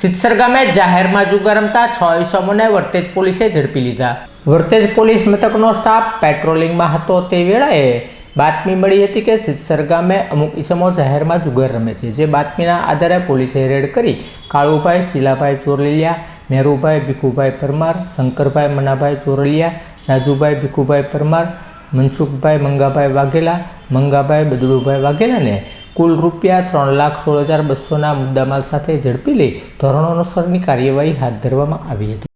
સિત્સર ગામે જાહેરમાં જુગાર રમતા છ ઇસમોને વર્તેજ પોલીસે ઝડપી લીધા. વર્તેજ પોલીસ મથકનો સ્ટાફ પેટ્રોલિંગમાં હતો તે વેળાએ બાતમી મળી હતી કે સિત્સર ગામે અમુક ઇસમો જાહેરમાં જુગાર રમે છે, જે બાતમીના આધારે પોલીસે રેડ કરી કાળુભાઈ, શીલાભાઈ ચોરલિયા, નહેરુભાઈ ભીખુભાઈ પરમાર, શંકરભાઈ મનાભાઈ ચોરલિયા, રાજુભાઈ ભીખુભાઈ પરમાર, મનસુખભાઈ મંગાભાઈ વાઘેલા, મંગાભાઈ બદડુભાઈ વાઘેલાને કુલ રૂપિયા ત્રણ લાખ સોળ હજાર બસોના મુદ્દામાલ સાથે ઝડપી લઈ ધોરણોનુસારની કાર્યવાહી હાથ ધરવામાં આવી હતી.